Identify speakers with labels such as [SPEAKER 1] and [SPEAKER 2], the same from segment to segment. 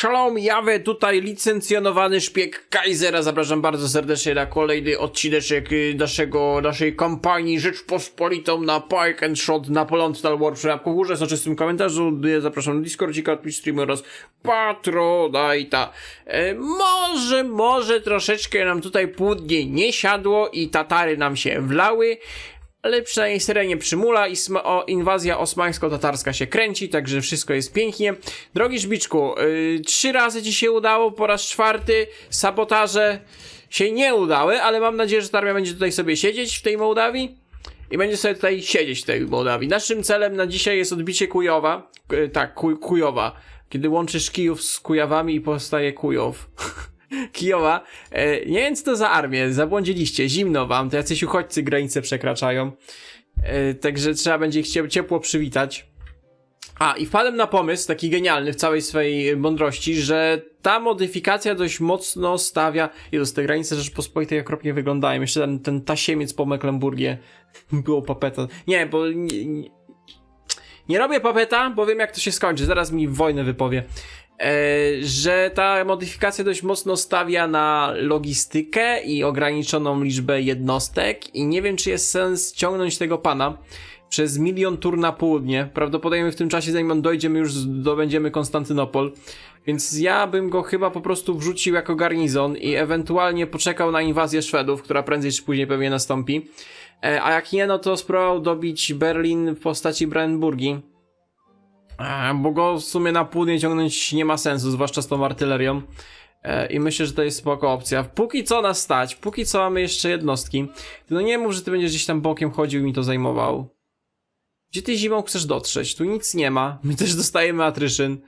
[SPEAKER 1] Shalom, Jawe, tutaj licencjonowany szpieg Kaisera. Zapraszam bardzo serdecznie na kolejny odcineczek y, naszego, naszej kampanii Rzeczpospolitą na Pike and Shot na Total War przy łapku w górze, soczystym komentarzu. Y, Zapraszam na Discordzika, Twitch Streamer oraz Patronite'a. E, może, może troszeczkę nam tutaj płódnie nie siadło i Tatary nam się wlały. Ale przynajmniej seria nie przymula i o, inwazja osmańsko-tatarska się kręci, także wszystko jest pięknie. Drogi Żbiczku, yy, trzy razy ci się udało, po raz czwarty sabotaże się nie udały, ale mam nadzieję, że ta armia będzie tutaj sobie siedzieć w tej Mołdawii i będzie sobie tutaj siedzieć w tej Mołdawii. Naszym celem na dzisiaj jest odbicie Kujowa, K- tak, Kuj- Kujowa, kiedy łączysz Kijów z Kujawami i powstaje Kujow. Kijowa. E, nie wiem, co to za armię. Zabłądziliście. Zimno wam. To jacyś uchodźcy granice przekraczają. E, także trzeba będzie ich cie- ciepło przywitać. A, i wpadłem na pomysł, taki genialny w całej swojej mądrości, że ta modyfikacja dość mocno stawia... Jezus, te granice Rzeczpospolitej okropnie wyglądają. Jeszcze ten, ten tasiemiec po Mecklenburgie. Było papeta. Nie, bo... Nie, nie, nie robię papeta, bo wiem jak to się skończy. Zaraz mi wojnę wypowie że ta modyfikacja dość mocno stawia na logistykę i ograniczoną liczbę jednostek i nie wiem, czy jest sens ciągnąć tego pana przez milion tur na południe. Prawdopodobnie w tym czasie, zanim on dojdzie, my już zdobędziemy Konstantynopol. Więc ja bym go chyba po prostu wrzucił jako garnizon i ewentualnie poczekał na inwazję Szwedów, która prędzej czy później pewnie nastąpi. E, a jak nie, no to spróbował dobić Berlin w postaci Brandenburgii. E, Bo go w sumie na południe ciągnąć nie ma sensu, zwłaszcza z tą artylerią. E, I myślę, że to jest spoko opcja. Póki co nas stać, póki co mamy jeszcze jednostki. No nie mów, że ty będziesz gdzieś tam bokiem chodził i mi to zajmował. Gdzie ty zimą chcesz dotrzeć? Tu nic nie ma. My też dostajemy atryszyn.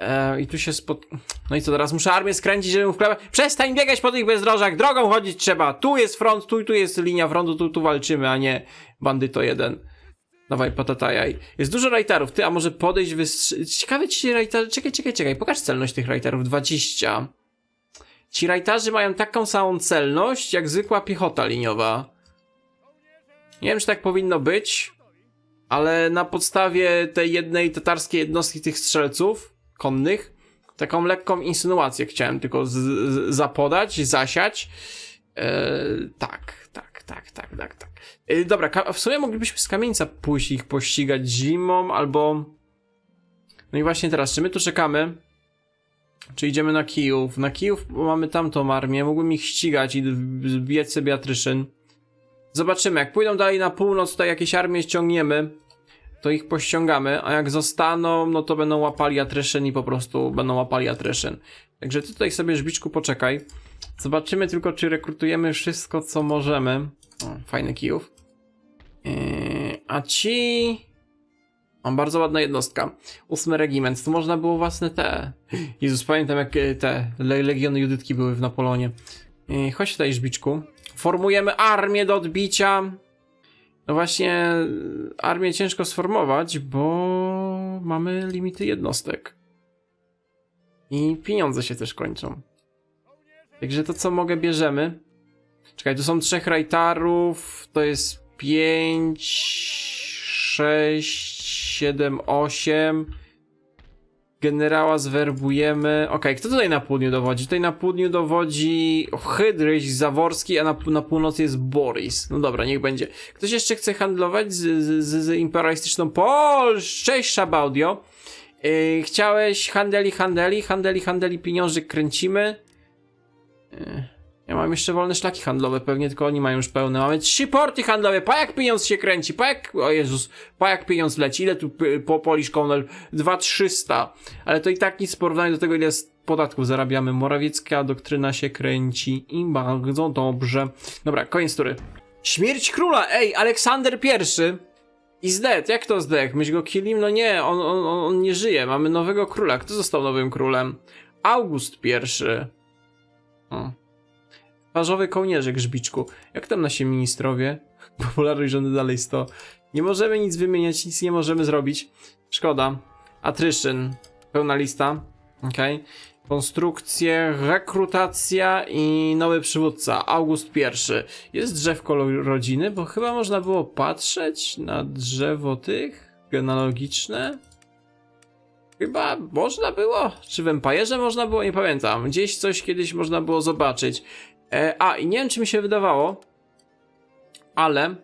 [SPEAKER 1] E, I tu się spot... No i co, teraz muszę armię skręcić, żeby mu wklepać. Przestań biegać po tych bezdrożach, drogą chodzić trzeba. Tu jest front, tu i tu jest linia frontu, tu, tu walczymy, a nie bandyto jeden. Dawaj, patatajaj. Jest dużo rajterów. Ty, a może podejść, wystrzelić. Ciekawe, ci rajterzy... Czekaj, czekaj, czekaj. Pokaż celność tych rajterów. 20. Ci rajtarzy mają taką samą celność, jak zwykła piechota liniowa. Nie wiem, czy tak powinno być, ale na podstawie tej jednej tatarskiej jednostki tych strzelców konnych, taką lekką insynuację chciałem tylko zapodać, zasiać. Eee, tak, tak, tak, tak, tak. Eee, dobra, w sumie moglibyśmy z kamieńca pójść ich pościgać zimą, albo... No i właśnie teraz, czy my tu czekamy? Czy idziemy na Kijów? Na Kijów mamy tamtą armię, mógłbym ich ścigać i zbijać sobie atryszyn. Zobaczymy, jak pójdą dalej na północ, tutaj jakieś armie ściągniemy, to ich pościągamy, a jak zostaną, no to będą łapali atryszyn i po prostu będą łapali atryszyn. Także ty tutaj sobie, Żbiczku, poczekaj. Zobaczymy tylko, czy rekrutujemy wszystko, co możemy. O, fajny kijów. Yy, a ci... Mam bardzo ładna jednostka. Ósmy regiment. Tu można było własne te... Jezus, pamiętam jak e, te le legiony Judytki były w Napoleonie. Yy, chodź tutaj, Żbiczku. Formujemy armię do odbicia. No właśnie, armię ciężko sformować, bo mamy limity jednostek. I pieniądze się też kończą. Także to co mogę bierzemy. Czekaj, tu są trzech rajtarów, to jest 5, 6, 7, 8. Generała zwerbujemy. Okej, kto tutaj na południu dowodzi? Tutaj na południu dowodzi Hydryś Zaworski, a na, na północy jest Boris. No dobra, niech będzie. Ktoś jeszcze chce handlować z, z, z, z imperialistyczną Polsz? Cześć, Szabaudio. Yy, chciałeś handeli, handeli, handeli, handeli, pieniążek kręcimy. Yy, ja mam jeszcze wolne szlaki handlowe, pewnie tylko oni mają już pełne. Mamy trzy porty handlowe, pa jak pieniądz się kręci, pa jak, o Jezus, pa jak pieniądz leci, ile tu po Polish Cornell? 2300, ale to i tak nic w porównaniu do tego, ile z podatków zarabiamy. Morawiecka doktryna się kręci i bardzo dobrze. Dobra, koniec tury. Śmierć króla, ej, Aleksander I is dead, jak to zdech? Myś go killim? No nie, on, on on nie żyje, mamy nowego króla. Kto został nowym królem? August I. O. Twarzowy kołnierzyk, Grzbiczku. Jak tam nasi ministrowie? Popularność rządy dalej 100. Nie możemy nic wymieniać, nic nie możemy zrobić. Szkoda. Atryszyn. Pełna lista. Okej. Konstrukcje, rekrutacja i nowy przywódca. August I. Jest drzewko rodziny, bo chyba można było patrzeć na drzewo tych genealogiczne. Chyba można było? Czy w Empire'ze można było? Nie pamiętam. Gdzieś coś kiedyś można było zobaczyć. E, a, i nie wiem, czy mi się wydawało, ale,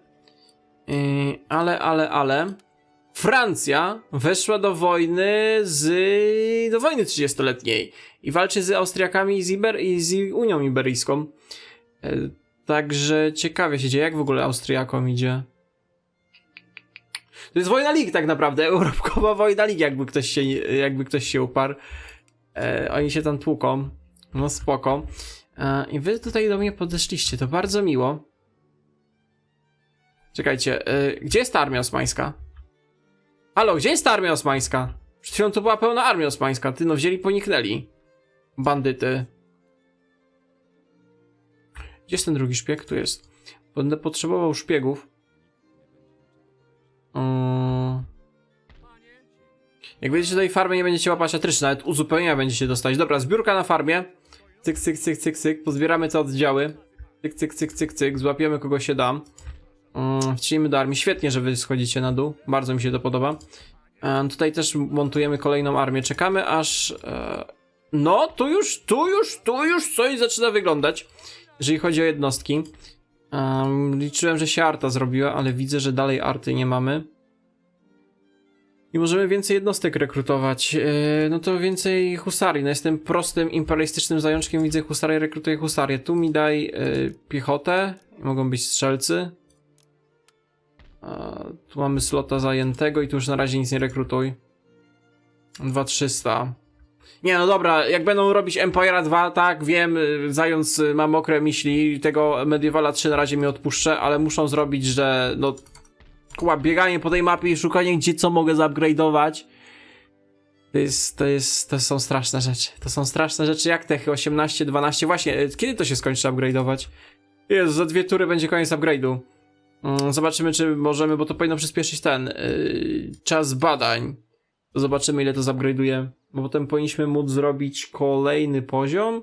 [SPEAKER 1] yy, ale, ale, ale, Francja weszła do wojny z, do wojny 30-letniej i walczy z Austriakami i z, Iber, i z Unią Iberyjską. E, także ciekawie się dzieje, jak w ogóle Austriakom idzie. To jest wojna lig tak naprawdę, europkowa wojna lig, jakby ktoś się, jakby ktoś się uparł. E, oni się tam tłuką. No spoko. E, I wy tutaj do mnie podeszliście, to bardzo miło. Czekajcie, e, gdzie jest ta armia osmańska? Halo, gdzie jest ta armia osmańska? Przed chwilą to była pełna armia osmańska, ty no wzięli poniknęli. Bandyty. Gdzie jest ten drugi szpieg? Tu jest. Będę potrzebował szpiegów. Jak będziecie tutaj farmy, nie będziecie łapać atryszy, nawet uzupełnienia będziecie dostać. Dobra, zbiórka na farmie. Cyk, cyk, cyk, cyk, cyk. Pozbieramy te oddziały. Cyk, cyk, cyk, cyk, cyk. Złapiemy kogo się da. Mm, wcielimy do armii. Świetnie, że wy schodzicie na dół. Bardzo mi się to podoba. E, tutaj też montujemy kolejną armię. Czekamy aż... E, no, tu już, tu już, tu już coś zaczyna wyglądać. Jeżeli chodzi o jednostki. Um, liczyłem, że się arta zrobiła, ale widzę, że dalej arty nie mamy. I możemy więcej jednostek rekrutować. Yy, no to więcej husarii. No jestem prostym imperialistycznym zajączkiem, widzę husarię, rekrutuję husarię. Tu mi daj yy, piechotę. Mogą być strzelcy. A, tu mamy slota zajętego i tu już na razie nic nie rekrutuj. 2300. Nie, no dobra, jak będą robić Empire 2, tak, wiem, y, zając y, ma mokre myśli, tego Medievala 3 na razie mi odpuszczę, ale muszą zrobić, że no, kuła, bieganie po tej mapie i szukanie, gdzie co mogę zupgrade'ować, to jest, to jest, to są straszne rzeczy. To są straszne rzeczy, jak te 18, 12, właśnie, y, kiedy to się skończy upgrade'ować? Jezu, za dwie tury będzie koniec upgrade'u. Mm, Zobaczymy, czy możemy, bo to powinno przyspieszyć ten yy, czas badań. Zobaczymy, ile to zupgrade'uje. Bo potem powinniśmy móc zrobić kolejny poziom.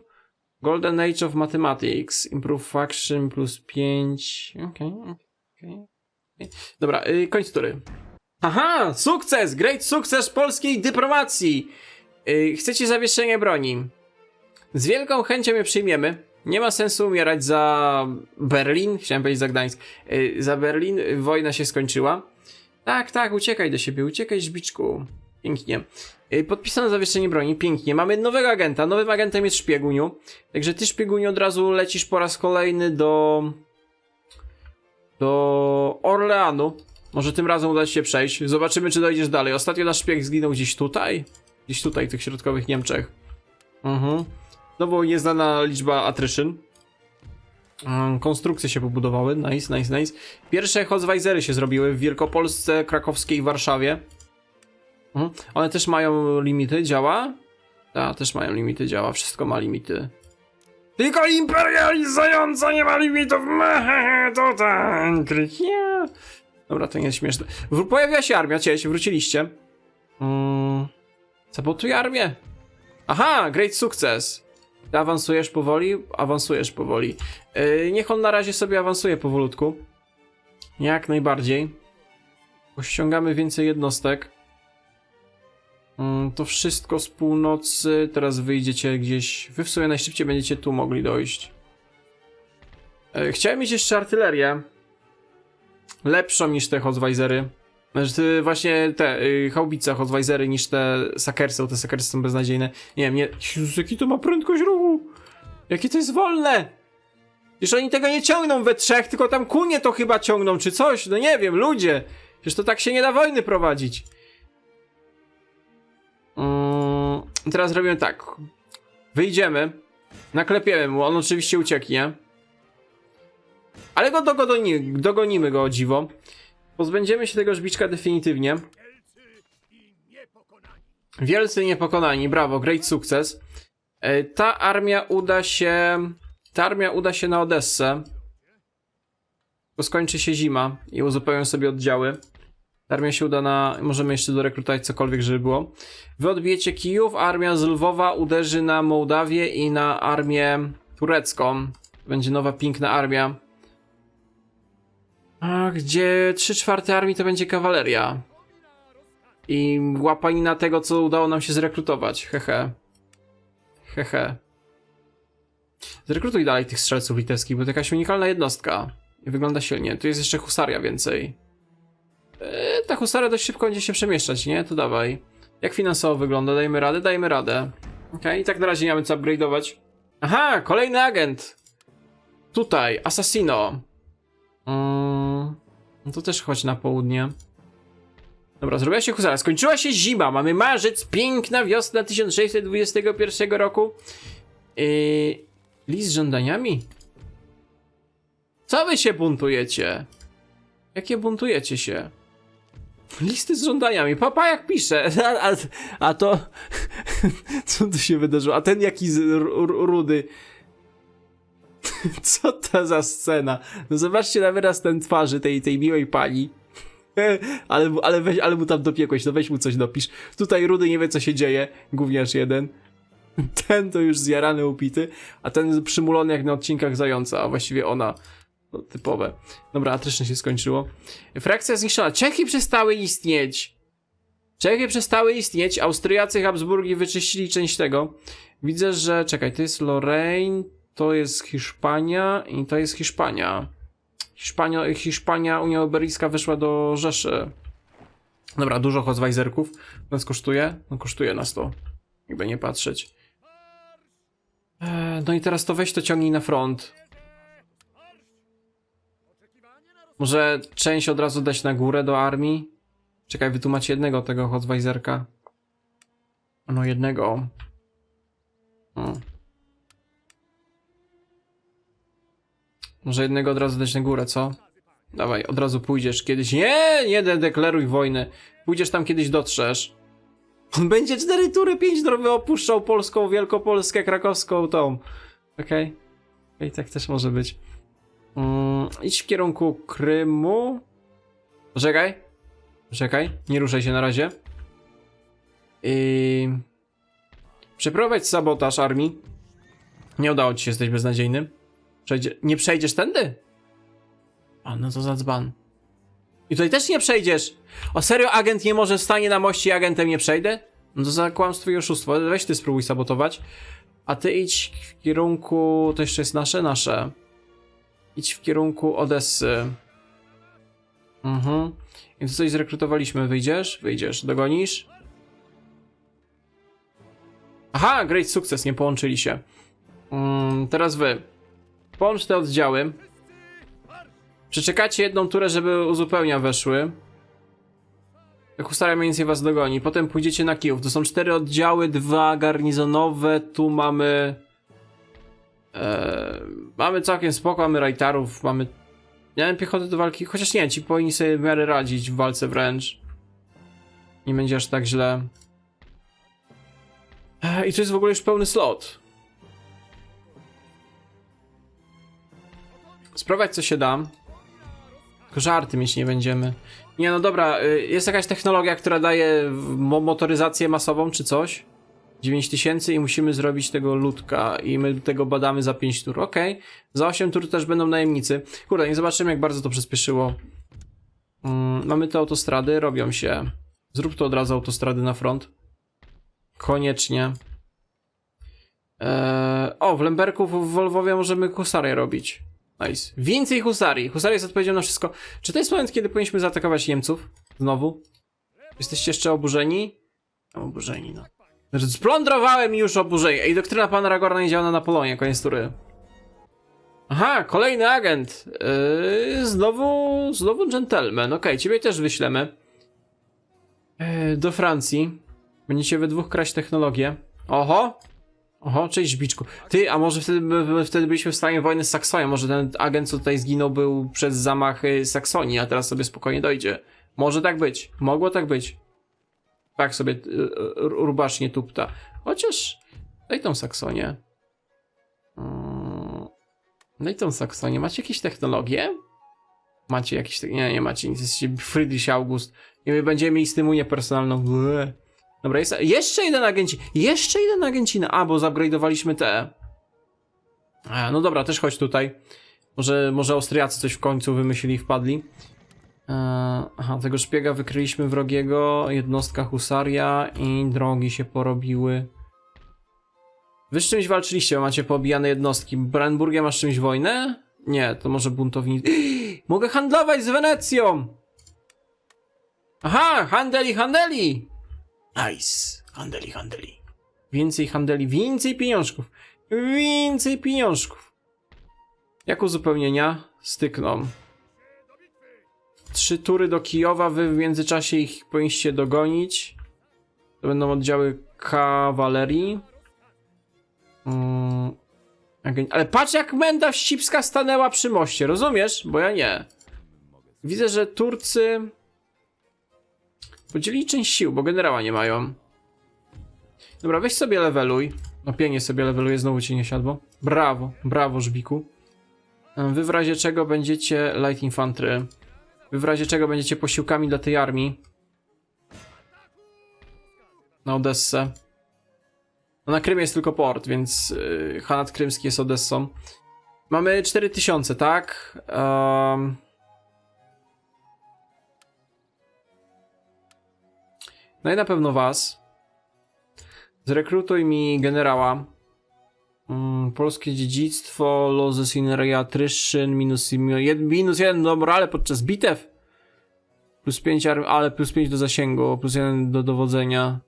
[SPEAKER 1] Golden Age of Mathematics. Improve Faction plus 5. Okej, okay, okej. Okay. Dobra, yy, końc tury. Aha! Sukces! Great sukces polskiej dyplomacji! Yy, chcecie zawieszenie broni. Z wielką chęcią je przyjmiemy. Nie ma sensu umierać za Berlin. Chciałem powiedzieć za Gdańsk. Yy, za Berlin wojna się skończyła. Tak, tak, uciekaj do siebie, uciekaj, żbiczku. Pięknie. Yy, Podpisano zawieszenie broni, pięknie. Mamy nowego agenta. Nowym agentem jest Szpieguniu. Także ty, Szpieguniu, od razu lecisz po raz kolejny do... do Orleanu. Może tym razem uda się przejść. Zobaczymy, czy dojdziesz dalej. Ostatnio nasz szpieg zginął gdzieś tutaj. Gdzieś tutaj, w tych środkowych Niemczech. Mhm. Znowu nieznana liczba attrition. Mm, Konstrukcje się pobudowały. Nice, nice, nice. Pierwsze Hozweisery się zrobiły w Wielkopolsce, Krakowskiej i Warszawie. Mhm. One też mają limity, działa? Tak, też mają limity, działa. Wszystko ma limity. Tylko imperializująca nie ma limitów. To ten. Yeah. Dobra, to nie jest śmieszne. Pojawiła się armia, cześć, wróciliście. Mm. Sabotuj armię. Aha, great sukces. Ty awansujesz powoli? Awansujesz powoli. Yy, niech on na razie sobie awansuje powolutku. Jak najbardziej. Pościągamy więcej jednostek. Mm, to wszystko z północy. Teraz wyjdziecie gdzieś. Wy w sumie najszybciej będziecie tu mogli dojść. Yy, chciałem mieć jeszcze artylerię. Lepszą niż te Hozweisery. Znaczy właśnie te y, haubice niż te Sakersy, bo te Sakersy są beznadziejne. Nie wiem, nie... Jezus, jaki to ma prędkość ruchu! Jakie to jest wolne! Przecież oni tego nie ciągną we trzech, tylko tam kunie to chyba ciągną, czy coś. No nie wiem, ludzie! Przecież to tak się nie da wojny prowadzić. Teraz robimy tak. Wyjdziemy. Naklepiemy mu, on oczywiście ucieknie. Ale go dogonimy, dogonimy go o dziwo. Pozbędziemy się tego żbiczka definitywnie. Wielcy niepokonani, brawo, great sukces. E, Ta armia uda się. Ta armia uda się na Odessę. Bo skończy się zima i uzupełnią sobie oddziały. Armia się uda na. Możemy jeszcze dorekrutować cokolwiek, żeby było. Wy odbijecie Kijów, armia z Lwowa uderzy na Mołdawię i na armię turecką. Będzie nowa piękna armia. A gdzie 3 czwarte armii to będzie kawaleria. I łapanina tego, co udało nam się zrekrutować. Hehe. Hehe. Zrekrutuj dalej tych strzelców litewskich, bo to jakaś unikalna jednostka. Wygląda silnie. Tu jest jeszcze husaria więcej. Eee, ta husaria dość szybko będzie się przemieszczać, nie? To dawaj. Jak finansowo wygląda? Dajemy radę? Dajemy radę. Okej, i tak na razie nie mamy co upgrade'ować. Aha, kolejny agent! Tutaj, Assassino. Mm, no to też chodź na południe. Dobra, zrobiła się husaria. Skończyła się zima, mamy marzec, piękna wiosna 1621 roku. Yy, list z żądaniami? Co wy się buntujecie? Jakie buntujecie się? Listy z żądaniami. Papa jak pisze. A, a, a to... Co tu się wydarzyło? A ten jaki z, rudy. Co to za scena? No zobaczcie na wyraz ten twarzy tej, tej miłej pani. Ale, ale, weź, ale mu tam dopiekłeś, no weź mu coś dopisz. Tutaj Rudy nie wie co się dzieje, gówniarz jeden. Ten to już zjarany, upity, a ten przymulony jak na odcinkach zająca, a właściwie ona. No, typowe. Dobra, atryczne się skończyło. Frakcja zniszczona. Czechy przestały istnieć. Czechy przestały istnieć, Austriacy Habsburgi wyczyścili część tego. Widzę, że... Czekaj, to jest Lorraine, to jest Hiszpania i to jest Hiszpania. Hiszpania, Hiszpania, Unia Iberyjska weszła do Rzeszy. Dobra, dużo Hozwajzerków. Nas kosztuje? No kosztuje nas to. Jakby nie patrzeć. Eee, no i teraz to weź to ciągnij na front. Może część od razu dać na górę do armii? Czekaj, wy tu macie jednego tego Hozwajzerka. No jednego. Może jednego od razu dać na górę, co? Dawaj, od razu pójdziesz kiedyś. Nie, nie de deklaruj wojny. Pójdziesz tam kiedyś dotrzesz. On będzie cztery tury, pięć droby opuszczał polską, wielkopolskę, krakowską, tą. Okej. Okej, tak też może być. Mm, idź w kierunku Krymu. Poczekaj. Poczekaj, nie ruszaj się na razie. I... Przeprowadź sabotaż armii. Nie udało ci się, jesteś beznadziejny. Przejdzie... Nie przejdziesz tędy? A, no to za dzban. I tutaj też nie przejdziesz. O serio, agent nie może stanie na moście i agentem nie przejdę? No to za kłamstwo i oszustwo. Weź ty spróbuj sabotować. A ty idź w kierunku... To jeszcze jest nasze? Nasze. Idź w kierunku Odessy. Mhm. I tu coś zrekrutowaliśmy. Wyjdziesz? Wyjdziesz. Dogonisz? Aha, great sukces, nie połączyli się. Mm, teraz wy. Połącz te oddziały. Przeczekacie jedną turę, żeby uzupełnia weszły. Husaria mniej więcej was dogoni. Potem pójdziecie na Kijów. To są cztery oddziały, dwa garnizonowe. Tu mamy... E, mamy całkiem spoko, mamy rajtarów, mamy... Nie wiem, piechotę do walki, chociaż nie, ci powinni sobie w miarę radzić w walce wręcz. Nie będzie aż tak źle. I to jest w ogóle już pełny slot. Sprawdź co się da. Tylko żarty mieć nie będziemy. Nie no dobra, y, jest jakaś technologia, która daje mo motoryzację masową czy coś? 9000 i musimy zrobić tego ludka i my tego badamy za 5 tur. Okej, za 8 tur też będą najemnicy. Kurde, nie zobaczymy jak bardzo to przyspieszyło. Mm, mamy te autostrady, robią się. Zrób to od razu autostrady na front. Koniecznie. Eee, o, w Lemberku w w Lwowie możemy husarię robić. Nice. Więcej husarii. Husaria jest odpowiedzią na wszystko. Czy to jest moment, kiedy powinniśmy zaatakować Niemców? Znowu? Jesteście jeszcze oburzeni? Oburzeni, no. Znaczy, Splądrowałem już oburzenie. Ej, doktryna pana Ragorna nie działa na Napoleonie, koniec tury. Aha, kolejny agent. Yy, znowu, znowu gentleman. Okej, ciebie też wyślemy. Yy, do Francji. Będziecie we dwóch kraść technologię. Oho! Oho, cześć Biczku. Ty, a może wtedy, by- wtedy byliśmy w stanie wojny z Saksonią. Może ten agent, co tutaj zginął, był przez zamachy Saksonii, a teraz sobie spokojnie dojdzie. Może tak być. Mogło tak być. Tak sobie y, y, rubacznie tupta. Chociaż daj tą Saksonię. Mm, Daj tą Saksonię. Macie jakieś technologie? Macie jakieś... Nie, nie macie nic. Jesteście Friedrich August. I my będziemy mieli z tym unię personalną. Ble. Dobra, jest jeszcze jeden agenci. Jeszcze jeden agencina. A, bo zupgrade'owaliśmy te. A, no dobra, też chodź tutaj. Może, może Austriacy coś w końcu wymyślili i wpadli. E, aha, tego szpiega wykryliśmy wrogiego, jednostka husaria i drogi się porobiły. Wy z czymś walczyliście, macie poobijane jednostki. Brandenburgia masz czymś wojnę? Nie, to może buntownicy. Mogę handlować z Wenecją! Aha, handeli, handeli! Nice, handeli, handeli. Więcej handeli, więcej pieniążków. Więcej pieniążków. Jak uzupełnienia? Stykną. Trzy tury do Kijowa, wy w międzyczasie ich powinniście dogonić. To będą oddziały kawalerii. Mm, Ale patrz jak Menda Wścibska stanęła przy moście, rozumiesz? Bo ja nie. Widzę, że Turcy podzielili część sił, bo generała nie mają. Dobra, weź sobie leveluj. No pięknie sobie leveluje, znowu ci nie siadło. Brawo, brawo Żbiku. Wy w razie czego będziecie light infantry. Wy w razie czego będziecie posiłkami dla tej armii. Na Odessę. No na Krymie jest tylko port, więc yy, Hanat Krymski jest Odessą. Mamy 4000, tak? Um... No i na pewno was. Zrekrutuj mi generała. Mm, polskie dziedzictwo, loses in reatryszyn, minus, minus jeden do morale podczas bitew. Plus 5 arm, ale plus 5 do zasięgu, plus 1 do dowodzenia.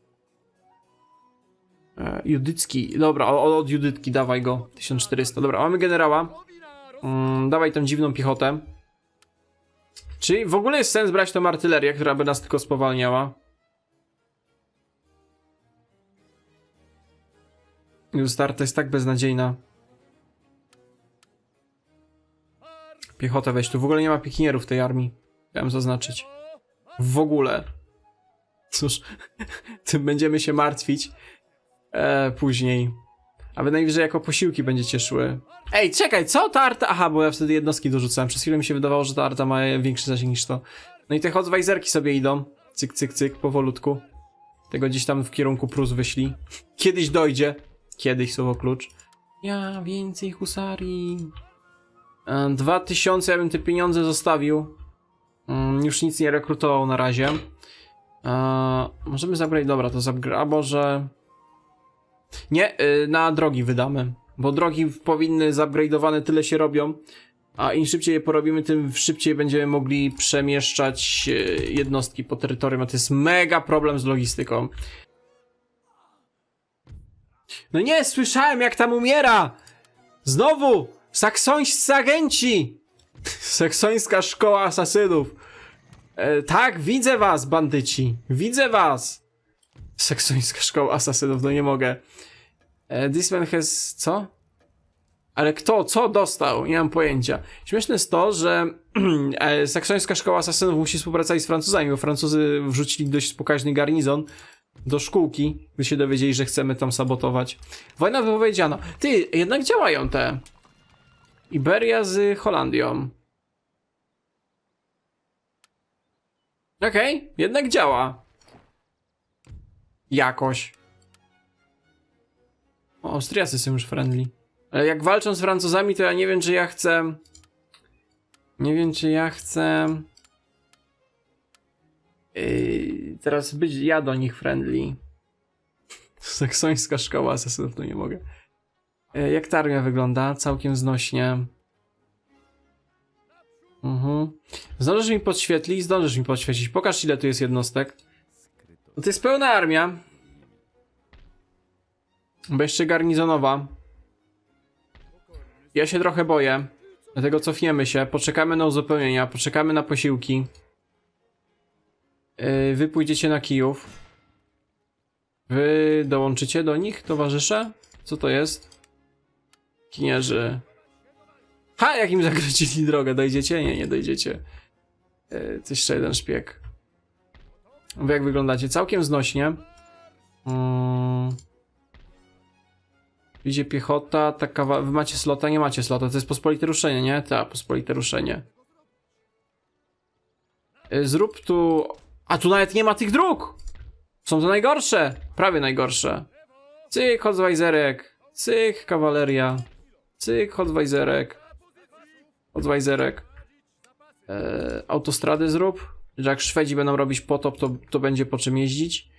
[SPEAKER 1] E, Judycki, dobra, od, od Judytki dawaj go. 1400, dobra, mamy generała. Mm, dawaj tą dziwną piechotę. Czy w ogóle jest sens brać tą artylerię, która by nas tylko spowalniała? Już starta jest tak beznadziejna. Piechotę weź tu. W ogóle nie ma pikinierów w tej armii. Chciałem zaznaczyć. W ogóle. Cóż, tym będziemy się martwić e, później. A wy najwyżej jako posiłki będziecie szły. Ej, czekaj, co ta arta? Aha, bo ja wtedy jednostki dorzucałem. Przez chwilę mi się wydawało, że ta arta ma większy zasięg niż to. No i te Hotzweiserki sobie idą. Cyk, cyk, cyk, powolutku. Tego gdzieś tam w kierunku Prus wyśli. Kiedyś dojdzie. Kiedyś słowo klucz. Ja więcej husarii. E, 2000, ja bym te pieniądze zostawił. Mm, już nic nie rekrutował na razie. E, możemy zabrać, dobra, to zabrać, a może... Nie, y, na drogi wydamy. Bo drogi powinny zupgrade'owane tyle się robią. A im szybciej je porobimy, tym szybciej będziemy mogli przemieszczać y, jednostki po terytorium. A to jest mega problem z logistyką. No nie, słyszałem jak tam umiera! Znowu! Saksońscy agenci! Saksońska szkoła asasynów. E, tak, widzę was, bandyci. Widzę was. Saksońska szkoła asasynów, no nie mogę. E, this man has... co? Ale kto? Co dostał? Nie mam pojęcia. Śmieszne jest to, że e, saksońska szkoła asasynów musi współpracować z Francuzami, bo Francuzy wrzucili dość pokaźny garnizon do szkółki, by się dowiedzieli, że chcemy tam sabotować. Wojna wypowiedziana. Ty, jednak działają te. Iberia z Holandią. Okej, jednak działa. Jakoś. O, Austriacy są już friendly. Ale jak walczą z Francuzami, to ja nie wiem, czy ja chcę... Nie wiem, czy ja chcę... Yy, teraz być ja do nich friendly. Saksońska szkoła asesynów, to nie mogę. Yy, jak armia wygląda? Całkiem znośnie. Mhm. Zdążysz mi podświetlić? Zdążysz mi podświetlić. Pokaż ile tu jest jednostek. No to jest pełna armia. Bo jeszcze garnizonowa. Ja się trochę boję. Dlatego cofniemy się. Poczekamy na uzupełnienia. Poczekamy na posiłki. Yy, wy pójdziecie na Kijów. Wy dołączycie do nich, towarzysze? Co to jest? Kinierzy. Ha, jak im zagradzili drogę. Dojdziecie? Nie, nie dojdziecie. Yy, to jeszcze jeden szpieg. Wy jak wyglądacie? Całkiem znośnie. Mm. Idzie piechota, taka... Wy macie slota? Nie macie slota. To jest pospolite ruszenie, nie? Tak, pospolite ruszenie. Yy, Zrób tu... A tu nawet nie ma tych dróg! Są to najgorsze! Prawie najgorsze. Cyk, Hotzweiserek. Cyk, kawaleria. Cyk, Hotzweiserek. Hotzweiserek. E, autostrady zrób. Że jak Szwedzi będą robić potop, to, to będzie po czym jeździć.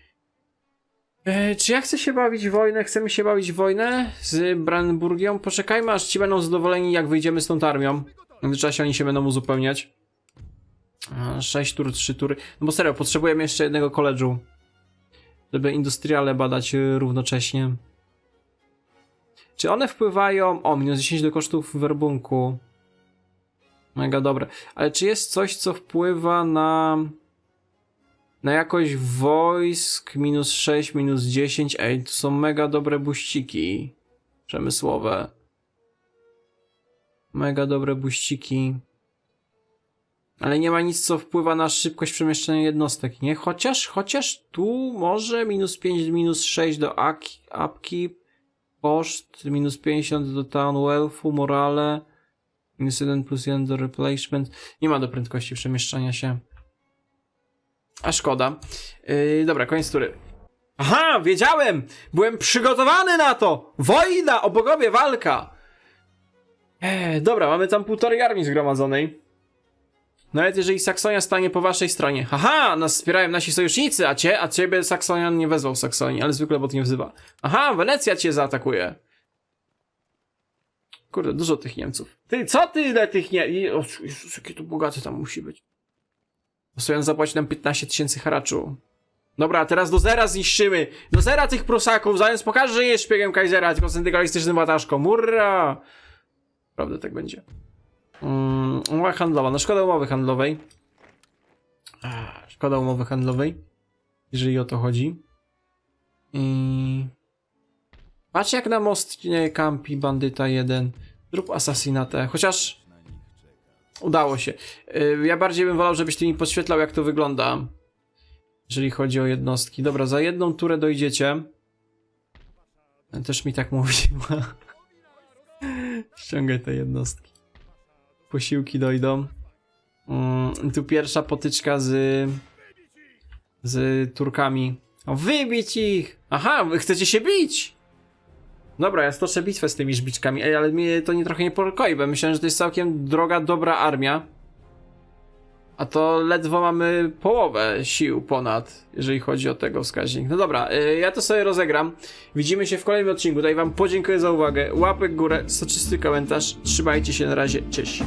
[SPEAKER 1] E, czy ja chcę się bawić wojnę? Chcemy się bawić wojnę z Brandenburgią? Poczekajmy, aż ci będą zadowoleni, jak wyjdziemy z tą armią. W międzyczasie oni się będą uzupełniać. 6 tur, 3 tury. No bo serio, potrzebujemy jeszcze jednego koledżu. Żeby industriale badać y, równocześnie. Czy one wpływają... O, minus 10 do kosztów werbunku. Mega dobre. Ale czy jest coś, co wpływa na... Na jakość wojsk minus 6, minus 10? Ej, to są mega dobre buściki. Przemysłowe. Mega dobre buściki. Ale nie ma nic, co wpływa na szybkość przemieszczania jednostek, nie? Chociaż, chociaż tu może minus 5, minus 6 do up- upkeep, koszt, minus 50 do town wealthu, morale, minus 1 plus 1 do replacement. Nie ma do prędkości przemieszczania się. A szkoda. Yy, dobra, koniec tury. Aha, wiedziałem! Byłem przygotowany na to! Wojna! O bogowie, walka! Eee, dobra, mamy tam półtorej armii zgromadzonej. Nawet jeżeli Saksonia stanie po waszej stronie. Haha, nas wspierają nasi sojusznicy, a cię, a ciebie Saksonian nie wezwał Saksonii, ale zwykle bot nie wzywa. Aha, Wenecja cię zaatakuje. Kurde, dużo tych Niemców. Ty, co ty ile tych nie... O, Jezus, jakie to bogate tam musi być. Sojan zapłaci nam 15 tysięcy haraczu. Dobra, teraz do zera zniszczymy. Do zera tych Prusaków, zając pokaże, że nie jest szpiegiem Kaisera, tylko syndykalistycznym łataszką. Murra! Prawda, tak będzie. Mm, umowa handlowa. No szkoda umowy handlowej. Szkoda umowy handlowej. Jeżeli o to chodzi. I... Patrz jak na most nie kampi bandyta jeden. Zrób asasinatę. Chociaż... Udało się. Y, Ja bardziej bym wolał, żebyś ty mi podświetlał jak to wygląda. Jeżeli chodzi o jednostki. Dobra, za jedną turę dojdziecie. Też mi tak mówiła. Ściągaj te jednostki posiłki dojdą. Mm, tu pierwsza potyczka z z Turkami. O, wybić ich! Aha, wy chcecie się bić! Dobra, ja stoczę bitwę z tymi żbiczkami, Ej, ale mnie to nie trochę niepokoi, bo myślałem, że to jest całkiem droga, dobra armia. A to ledwo mamy połowę sił ponad, jeżeli chodzi o tego wskaźnik. No dobra, y, ja to sobie rozegram. Widzimy się w kolejnym odcinku. Tutaj wam podziękuję za uwagę. Łapek górę, soczysty komentarz. Trzymajcie się na razie. Cześć.